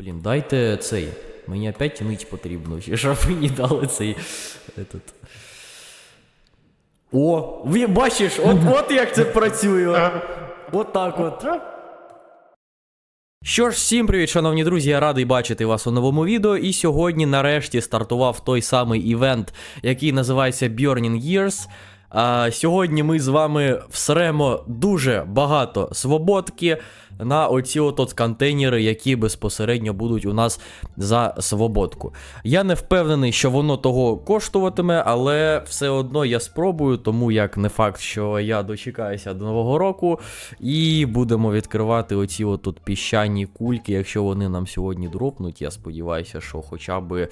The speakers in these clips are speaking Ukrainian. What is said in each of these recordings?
Блін, дайте цей. Мені опять мить потрібно, щоб мені дали цей. Этот. О, ви бачиш, от, от як це працює. От так от. Що ж, всім привіт, шановні друзі, я радий бачити вас у новому відео. І сьогодні нарешті стартував той самий івент, який називається Burning Years. А, сьогодні ми з вами всремо дуже багато свободки на оці от, контейнери, які безпосередньо будуть у нас за свободку. Я не впевнений, що воно того коштуватиме, але все одно я спробую, тому як не факт, що я дочекаюся до нового року. І будемо відкривати оці от піщані кульки, якщо вони нам сьогодні дропнуть. Я сподіваюся, що хоча б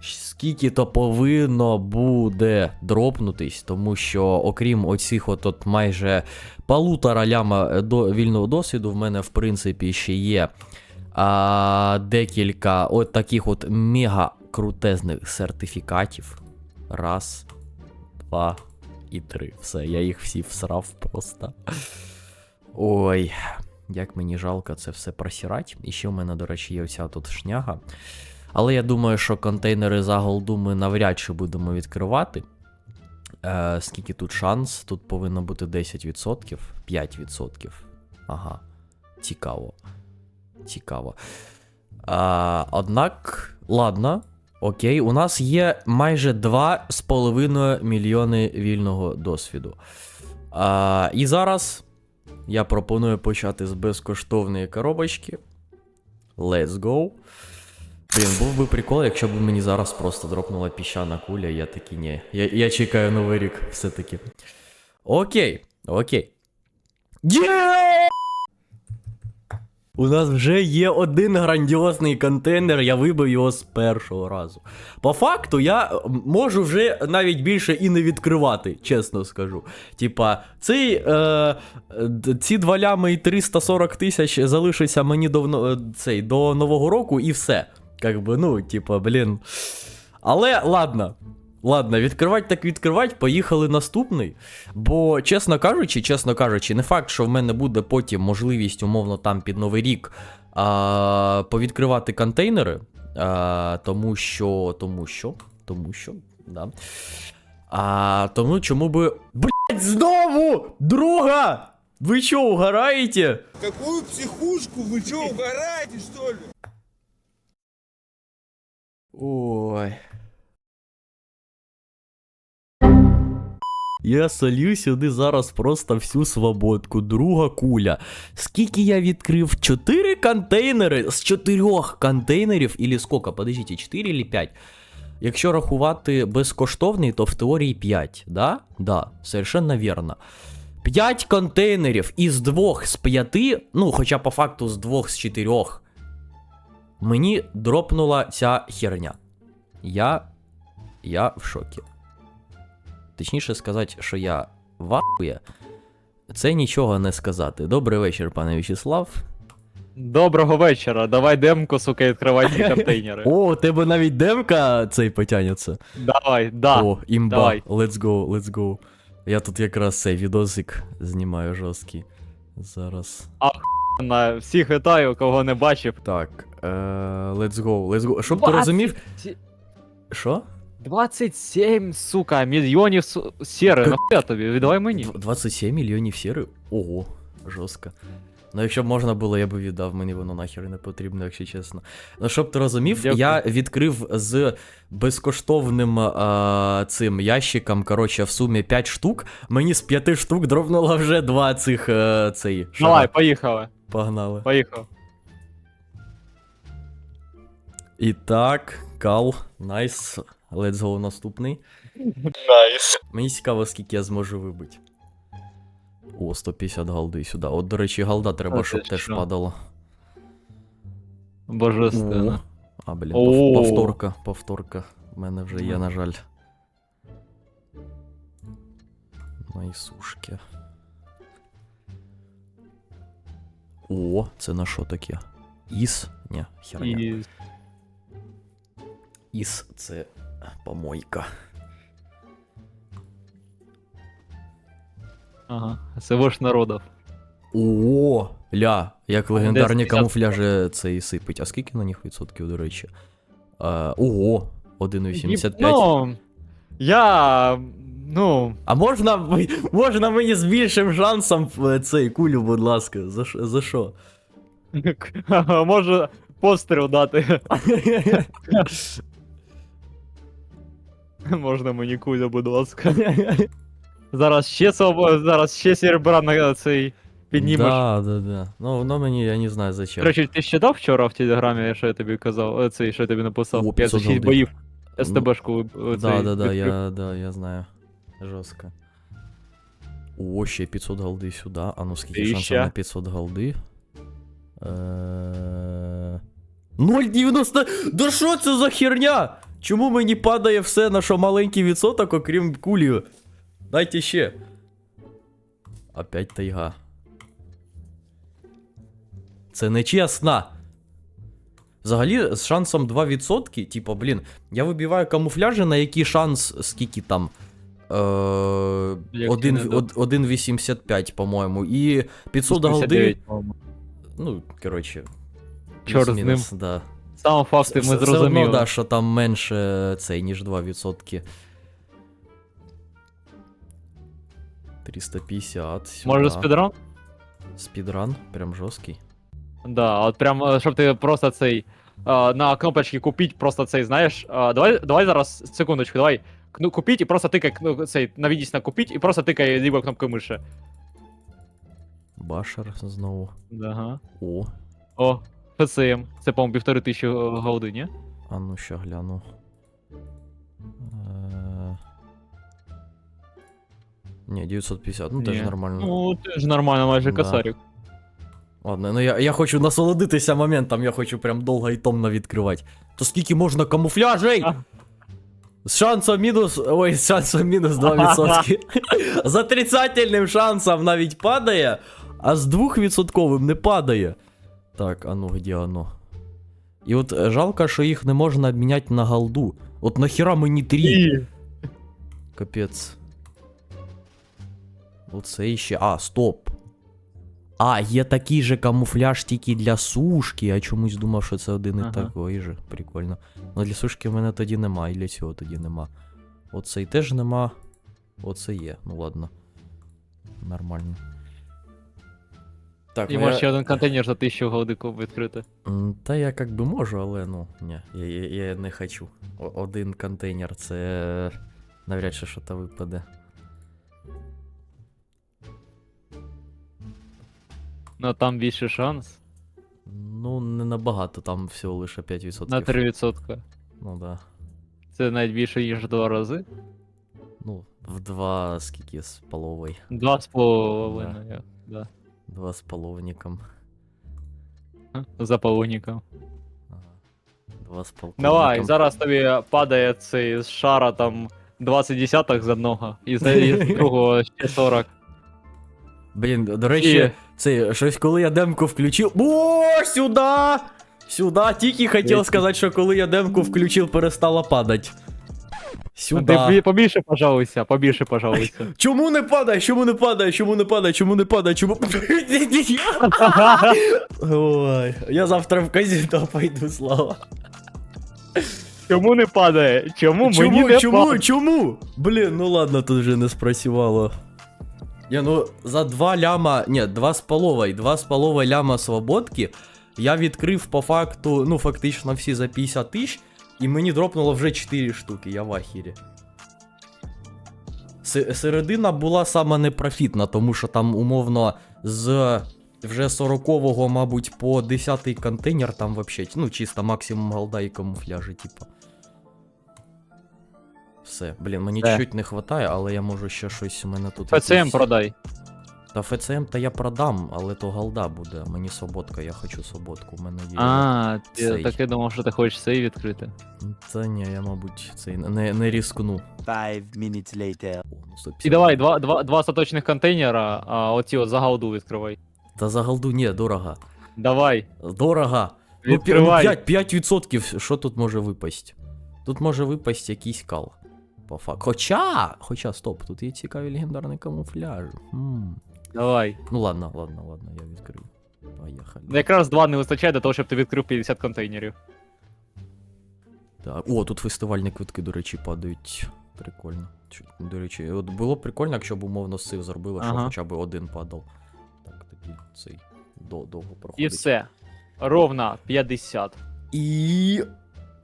скільки то повинно буде дропнутись, тому що окрім оцих от, от майже полутора ляма до вільного досвіду, в мене в принципі ще є а, декілька от таких от мега крутезних сертифікатів. Раз, два і три. Все, я їх всі всрав просто. Ой, як мені жалко це все просірати. І ще в мене, до речі, є оця тут шняга. Але я думаю, що контейнери за голду ми навряд чи будемо відкривати. Е, скільки тут шанс? Тут повинно бути 10%, 5%. Ага. Цікаво. Цікаво. А, однак, ладно. Окей, у нас є майже 2,5 мільйони вільного досвіду. А, і зараз я пропоную почати з безкоштовної коробочки. Let's go. Блін, був би прикол, якщо б мені зараз просто дропнула піщана куля, я такий ні. Я, я чекаю новий рік все-таки. Окей, окей. У нас вже є один грандіозний контейнер, я вибив його з першого разу. По факту, я можу вже навіть більше і не відкривати, чесно скажу. Типа, е, ці два лями і 340 тисяч залишиться мені до, е, цей, до Нового року і все. Как би, ну, типа, блін. Але ладно. Ладно, відкривать так відкривать, поїхали наступний. Бо, чесно кажучи, чесно кажучи, не факт, що в мене буде потім можливість, умовно, там під Новий рік а, повідкривати контейнери. А, тому що. Тому що. Тому що. Да. А, тому чому би. Блять, знову! Друга! Ви що, угораєте? Какую психушку? Вы что, угораете, что ли? Ой. Я солю сюди зараз просто всю свободку. Друга куля. Скільки я відкрив? Чотири контейнери з чотирьох контейнерів, ілі скільки? Подождіть, 4 чи 5? Якщо рахувати безкоштовний, то в теорії 5, да? Да, совершенно вірно. 5 контейнерів із двох з п'яти, ну, хоча по факту з двох з чотирьох, мені дропнула ця херня. Я. Я в шокі. Точніше сказати, що я вахує, це нічого не сказати. Добрий вечір, пане В'ячеслав. Доброго вечора. Давай демку, сука, відкривай ці контейнери. О, у тебе навіть демка цей потягнеться. Давай, да. О, імба. давай. Let's go, let's go. Я тут якраз цей відосик знімаю жорсткий. Зараз. На всіх вітаю, кого не бачив. Так. Е, let's go, let's go. Щоб ти розумів. Що? 27, сука, мільйонів су... сіри. Нахуя тобі? Віддавай мені. 27 мільйонів сіри? Ого, жорстко. Ну, якщо б можна було, я би віддав, мені воно нахер не потрібно, якщо чесно. Ну, щоб ти розумів, Дякую. я відкрив з безкоштовним а, цим ящиком, коротше, в сумі 5 штук. Мені з 5 штук дропнуло вже два цих а, цей. шара. Давай, поїхали. Погнали. Поїхав. І так, кал, найс. Let's go наступний. Найс. Мені цікаво, скільки я зможу вибити. О, 150 галди сюди. От, до речі, галда треба, А щоб теж що? падало. Божественно. А, блін, пов- повторка, повторка. У мене вже є, на жаль. Найсушки. О, це на що таке? Іс? Ні, херня. І... Іс це помойка. Ага. Це вож народов. О, ля, як легендарні 10-50. камуфляжі цей сипить. А скільки на них відсотків, до речі? Е, ого, 1,85. Ну, я. Ну. А можна, можна мені з більшим шансом е, цей кулю, будь ласка, за, за що? Може постріл дати. Можна мені кулю, будь ласка. Зараз ще своб... зараз ще серебра на цей піднімеш. Да, да, да. Ну, воно мені, я не знаю зачем. Короче, ти ще дав вчора в телеграмі, що я тобі казав, е, цей, що я тобі написав? О, 500 56 голди. боїв. СТБшку да, да, да, я, да, я знаю. Жорстко. О, ще 500 голди сюди. А ну скільки шансів на 500 голди? Е, 0,90. Да що це за херня? Чому мені падає все на що маленький відсоток, окрім кулі? Дайте ще. Опять тайга. Це нечесно. Взагалі, з шансом 2%, типа, блін, я вибиваю камуфляжі, на який шанс, скільки там. Е, Як один- ти не од- 1,85, по-моєму. І 500 голди. Ну, коротше. Чорт з плюс-мінус, Да. Сам факти ми зрозуміли. одно, да, що там менше цей, ніж 2%. 350. Сюди. Може спідран? Спідран, прям жорсткий. Да, от прям, е, щоб ти просто цей е, на кнопочки купіть, просто цей, знаєш. е, давай, давай зараз, секундочку, давай. Кну, купіть і просто тикай кну- цей, навідись на купіть і просто тикай лівою кнопкою миші. Башер знову. Ага. О, О, ФЦМ. Це, по-моєму, півтори тисячі е, голди, ні? а ну ще гляну. Е, Ні, 950, ну теж Ні. нормально. Ну, теж нормально, майже Да. косарик. Ладно, ну я, я хочу насолодитися моментом, я хочу прям довго і томно відкривати. То скільки можна камуфляжей? А. З шансом мінус. Ой, з шансом мінус 2%. з отрицательним шансом навіть падає, а з 2% не падає. Так, а ну где оно? І от е, жалко, що їх не можна обміняти на голду. От нахіра мені 3? Капець. Оце іще. А, стоп. А, є такий же камуфляж тільки для сушки. Я чомусь думав, що це один і Ага. такий же. Прикольно. Ну для сушки в мене тоді нема, і для цього тоді нема. Оцей теж нема. Оце є. Ну ладно. Нормально. Так, І ну, може я- ще один контейнер за 1000 голди куп відкрити. Та я як би можу, але ну, ні, я, я, я не хочу. Один контейнер це навряд чи що то випаде. Ну там більше шанс. Ну, не набагато, там всього лише 5%. На 3%. Ну да. Це навіть більше, ніж в два рази. Ну, в два скільки з половою. Два з половиною. Да. Два з половником. За половником. Ага. Два з полковником. Давай, зараз тобі падає цей з шара там 20 десяток з одного, і за і з другого ще 40. Блін, до речі, І- це щось, коли я демку включив. О, сюди! Сюди! Тільки хотів сказати, що коли я демку включив, перестала падати. Сюди. Ти бі- побільше пожалуйся, побільше пожалуйся. Чому не падає? Чому не падає? Чому не падає? Чому не падає? Чому. Ой, я завтра в казино пойду, слава. Чому не падає? Чому, мені Чому, не чому, падає? чому? Блін, ну ладно, тут вже не спрацювало. Я ну за два ляма, ні, два з половою, два з половою ляма свободки я відкрив по факту, ну фактично всі за 50 тисяч, і мені дропнуло вже 4 штуки, я в ахірі. Се- Середина була сама непрофітна, тому що там умовно з вже 40-го, мабуть, по 10-й контейнер там вообще, ну чисто максимум голда і камуфляжі, типа. Все, блін, мені Все. чуть-чуть не хватає, але я можу ще щось у мене тут. ФЦМ якийсь- продай. Та ФЦМ та я продам, але то голда буде. Мені свободка, я хочу свободку. У мене є. А, цей. ти так я думав, що ти хочеш цей відкрити. Та ні, я, мабуть, цей не, не різкну. Five minutes later. О, ну, 150. І давай, два, два, два остаточних контейнера, а оці от за голду відкривай. Та за голду ні, дорого. Давай. Дорого. Ну, пі- ну Відкривай. 5, 5%, що тут може випасть? Тут може випасть якийсь кал. По факту. Хоча, хоча, стоп, тут є цікавий легендарний камуфляж. М. Давай. Ну ладно, ладно, ладно, я відкрию. Поїхали. Якраз два не вистачає для того, щоб ти відкрив 50 контейнерів. Так. О, тут фестивальні квитки, до речі, падають. Прикольно. Чу- До речі, от було б прикольно, якщо б умовно сив зробили, що Ага. хоча б один падав. Так, такий цей до, довго проходить. І все. Ровно 50. І.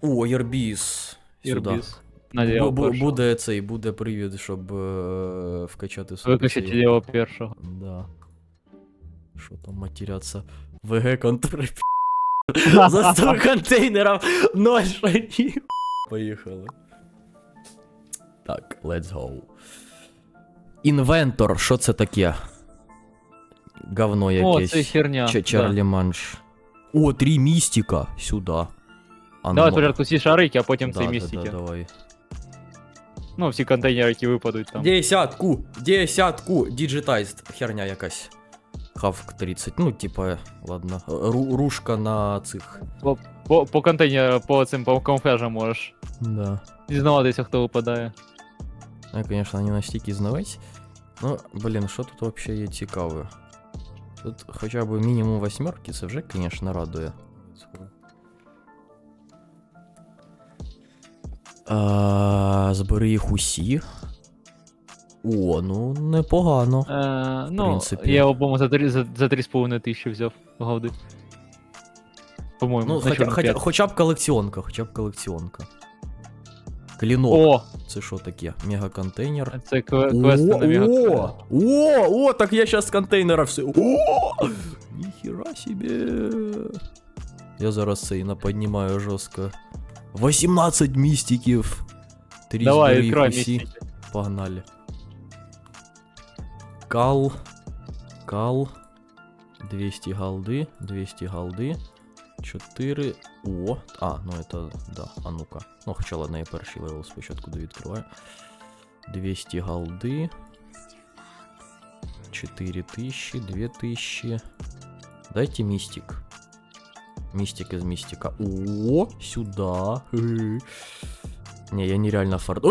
О, Єрбіс. Сюди. Ірбіз. Надія Бу- бу- першого. буде цей, буде привід, щоб е, вкачати собі. Виключити цей- лівого першого. Да. Що там матеряться? ВГ контр. За 100 контейнерів ноль шагів. Поїхали. Так, let's go. Інвентор, що це таке? Говно О, якесь. це херня. Ч- Чарлі Манш. О, три містика. Сюди. А Да. Давай спочатку всі шарики, а потім да, цей да, містики. Да, давай. Ну, всі контейнери, які випадуть там. Десятку, десятку, діджитайст, херня якась. Хавк 30, ну, типа, ладно. Ру- рушка на цих. По, по контейнеру, по цим по камуфляжам можеш Да. дізнаватися, хто випадає. Я, конечно, не настільки знавець. Ну, блін, що тут вообще є цікаве? Тут хоча б мінімум восьмерки, це вже, конечно, радує. А, збери їх усі. О, ну непогано. Е, ну, принципі. я обому за 3, за, за 3,5 тисячі взяв голди. По-моєму, Ну, хоча, хоча, хоча б колекціонка, хоча б колекціонка. Клінок. О, Це що таке? Мегаконтейнер. це кве- квести на О, мега. о, о, так я сейчас з контейнера все. О! Ніхера себе. Я зараз цей наподнімаю жорстко. 18 містиків. Три Давай, збери їх відкривай усі. містики. Погнали. Кал. Кал. 200 голди. 200 голди. 4. О. А, ну это, да, а ну-ка. Ну, хоча ладно, я перший левел спочатку довідкриваю. 200 голди. 4000, 2000. Дайте мистик. Мистик из мистика. О, сюда. Не, я нереально фард.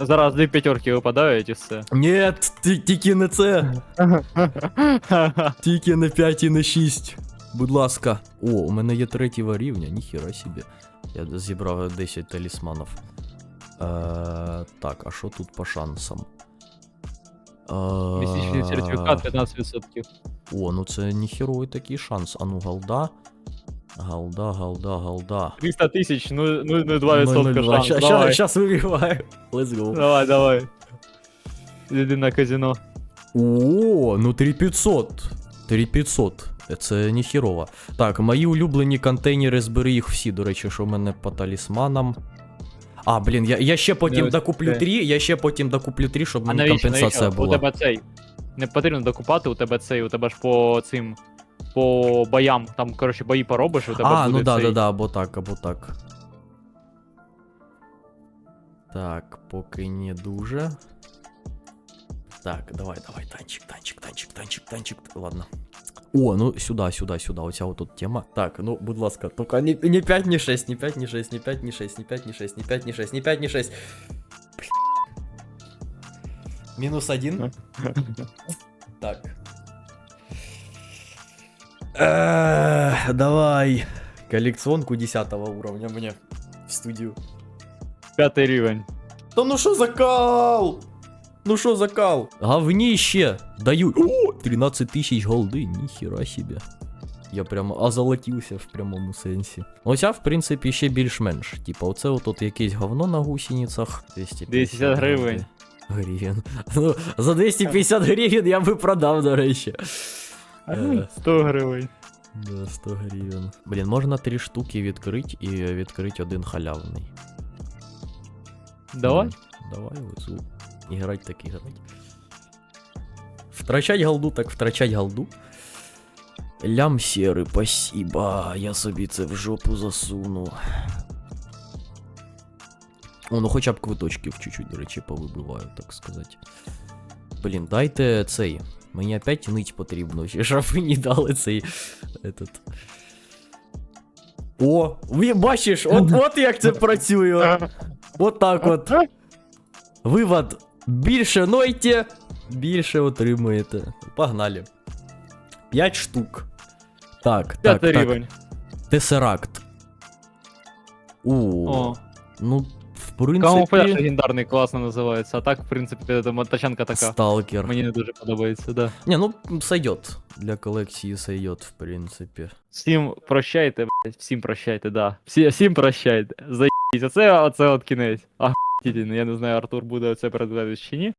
Зараз дві п'ятерки випадають і все. Нет, ти- тільки не це. Тільки не 5 і не 6. Будь ласка. О, у мене є третього рівня, ніхіра собі. Я зібрав 10 талісманів. Е, так, а що тут по шансам? Е, Місячний сертифікат 15%. О, ну це ніхеровий такий шанс. А ну, голда. Голда, голда, голда. 300 тисяч, ну, ну, ну 2% шанс. Щас, Давай. щас вибиваю. Let's go. Давай, давай. Іди на казино. О, ну 3500. 3500. Це ніхірово. Так, мої улюблені контейнери, збери їх всі, до речі, що в мене по талісманам. А, блін, я, я ще потім ось докуплю 3, я ще потім докуплю 3, щоб мені навіщо, компенсація навіщо? У була. тебе цей. Не потрібно докупати, у тебе цей, у тебе ж по цим. По боям, там, коротше, бої поробиш, у тебе А, буде ну да, цей. да, да, або так, або так. Так, поки не дуже. Так, давай, давай, танчик, танчик, танчик, танчик, танчик. Ладно. О, ну сюда, сюда, сюда. Оця вот тут тема. Так, ну, будь ласка, только не, не 5, не 6, не 5, не 6, не 5, не 6, не 5, не 6, не 5, не 6, не 5, не 6. Минус один. Так. Эх, Давай. Коллекционку 10 уровня мне в студию. П'ятий рівень. Да ну что за кал? Ну что за кал? Говнище! Даю. О, 13 тысяч голды, нихера себе. Я прямо озолотився в прямому сенсі. Оця, в принципі, ще більш-менш. Типа, оце от якесь говно на гусеницях. 250 250 гривень. Гривень. Ну, за 250 гривень я би продав, до речі. Е, 100 гривень. Да, 100 гривень. Блін, можна три штуки відкрити і відкрити один халявний. Давай. Давай, оцю. Іграть так іграть. Втрачать голду, так втрачать голду. Лям сірий, спасибо. Я собі це в жопу засуну. О, ну хоча б квиточків чуть-чуть, до речі, повибиваю, так сказати. Блін, дайте цей. Мені опять нить потрібно, ще щоб мені дали цей. Этот. О, ви бачиш, от, от як це працює. От так от. Вивод. Більше нойте, більше отримуєте. Погнали. 5 штук. Так, так, П'ятий так. рівень. Тесеракт. У, О. ну, в Камуфляж принципі, легендарний класно називається. А так, в принципі, там тачанка така. сталкер. Мені не дуже подобається, да. Не, ну, сойдет. Для колекції сойдет, в принципі. Всім прощайте, блядь, всім прощайте, да. Всі, всім прощайте. Заїбіть. Оце, оце от кінець. А, Я не знаю, Артур буде оце передавати чи ні.